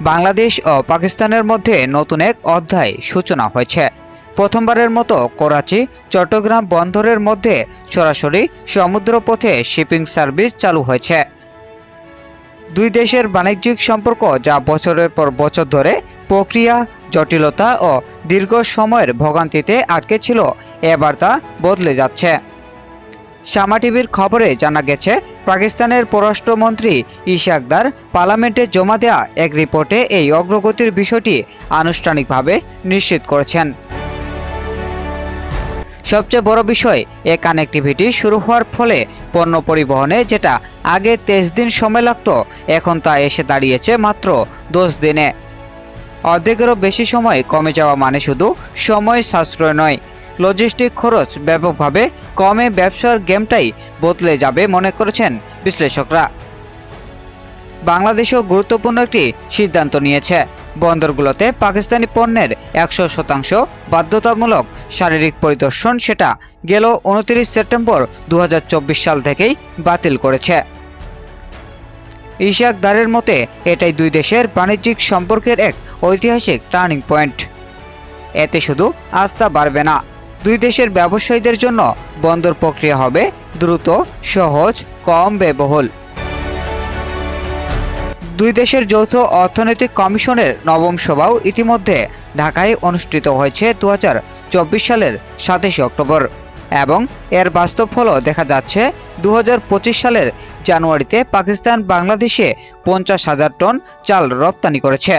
বাংলাদেশ ও পাকিস্তানের মধ্যে নতুন এক অধ্যায় সূচনা হয়েছে। প্রথমবারের মতো করাচি, চট্টগ্রাম বন্দরের মধ্যে সরাসরি সমুদ্রপথে শিপিং সার্ভিস চালু হয়েছে। দুই দেশের বাণিজ্যিক সম্পর্ক যা বছরের পর বছর ধরে প্রক্রিয়া, জটিলতা ও দীর্ঘ সময়ের ভোগান্তিতে আটকে ছিল এবার তা বদলে যাচ্ছে। শামা টিভির খবরে জানা গেছে, পাকিস্তানের পররাষ্ট্রমন্ত্রী ইশাকদার পার্লামেন্টে জমা দেয়া এক রিপোর্টে এই অগ্রগতির বিষয়টি আনুষ্ঠানিকভাবে নিশ্চিত করেছেন। সবচেয়ে বড় বিষয়, এ কানেক্টিভিটি শুরু হওয়ার ফলে পণ্য পরিবহনে যেটা আগে তেইশ দিন সময় লাগত, এখন তা এসে দাঁড়িয়েছে মাত্র দশ দিনে। অর্ধেকেরও বেশি সময় কমে যাওয়া মানে শুধু সময় সাশ্রয় নয়। লজিস্টিক খরচ ব্যাপকভাবে কমে ব্যবসার গেমটাই বদলে যাবে মনে করেছেন বিশ্লেষকরা। বাংলাদেশও গুরুত্বপূর্ণ একটি সিদ্ধান্ত নিয়েছে। বন্দরগুলোতে পাকিস্তানি পণ্যের একশো শতাংশ বাধ্যতামূলক শারীরিক পরিদর্শন সেটা গেল উনত্রিশ সেপ্টেম্বর দু হাজার চব্বিশ সাল থেকেই বাতিল করেছে। ইশাক দারের মতে, এটাই দুই দেশের বাণিজ্যিক সম্পর্কের এক ঐতিহাসিক টার্নিং পয়েন্ট। এতে শুধু আস্থা বাড়বে না। দুই দেশের ব্যবসায়ীদের জন্য বন্দর প্রক্রিয়া হবে দ্রুত, সহজ, কম ব্যয়বহুল। দুই দেশের যৌথ অর্থনৈতিক কমিশনের নবম সভাও ইতিমধ্যে ঢাকায় অনুষ্ঠিত হয়েছে দু হাজার চব্বিশ সালের সাতাশে অক্টোবর এবং এর বাস্তব ফলও দেখা যাচ্ছে দু হাজার পঁচিশ সালের জানুয়ারিতে পাকিস্তান বাংলাদেশে পঞ্চাশ হাজার টন চাল রপ্তানি করেছে।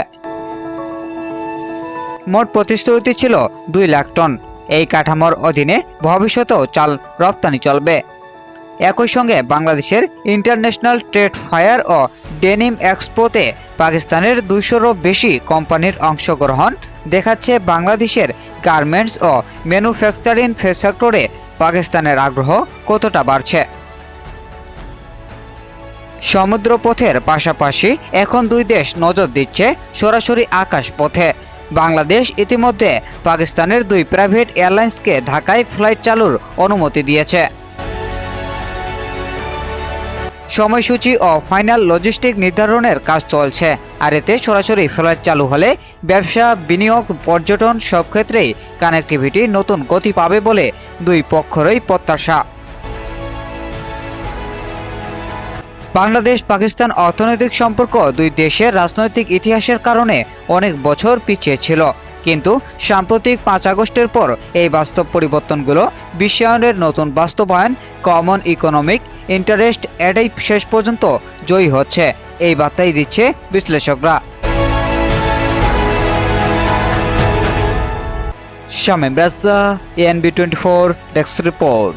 মোট প্রতিশ্রুতি ছিল দুই লাখ টন। এই কাঠামোর অধীনে ভবিষ্যতেও চাল রপ্তানি চলবে। একই সঙ্গে বাংলাদেশের ইন্টারন্যাশনাল ট্রেড ফায়ার ও ডেনিম এক্সপোতে পাকিস্তানের দুইশোরও বেশি কোম্পানির অংশগ্রহণ দেখাচ্ছে বাংলাদেশের গার্মেন্টস ও ম্যানুফ্যাকচারিং সেক্টরে পাকিস্তানের আগ্রহ কতটা বাড়ছে। সমুদ্রপথের পাশাপাশি এখন দুই দেশ নজর দিচ্ছে সরাসরি আকাশ পথে বাংলাদেশ ইতিমধ্যে পাকিস্তানের দুই প্রাইভেট এয়ারলাইন্সকে ঢাকায় ফ্লাইট চালুর অনুমতি দিয়েছে। সময়সূচি ও ফাইনাল লজিস্টিক নির্ধারণের কাজ চলছে। আর এতে সরাসরি ফ্লাইট চালু হলে ব্যবসা, বিনিয়োগ, পর্যটন সব ক্ষেত্রেই কানেক্টিভিটি নতুন গতি পাবে বলে দুই পক্ষেরই প্রত্যাশা। বাংলাদেশ, পাকিস্তান অর্থনৈতিক সম্পর্ক দুই দেশের রাজনৈতিক ইতিহাসের কারণে অনেক বছর পিছিয়ে ছিল। কিন্তু সাম্প্রতিক পাঁচ আগস্টের পর এই বাস্তব পরিবর্তনগুলো বিশ্বায়নের নতুন বাস্তবায়ন কমন ইকোনমিক ইন্টারেস্ট এটাই শেষ পর্যন্ত জয়ী হচ্ছে, এই বার্তাই দিচ্ছে বিশ্লেষকরা। Shamim Raja NB twenty four, desk report.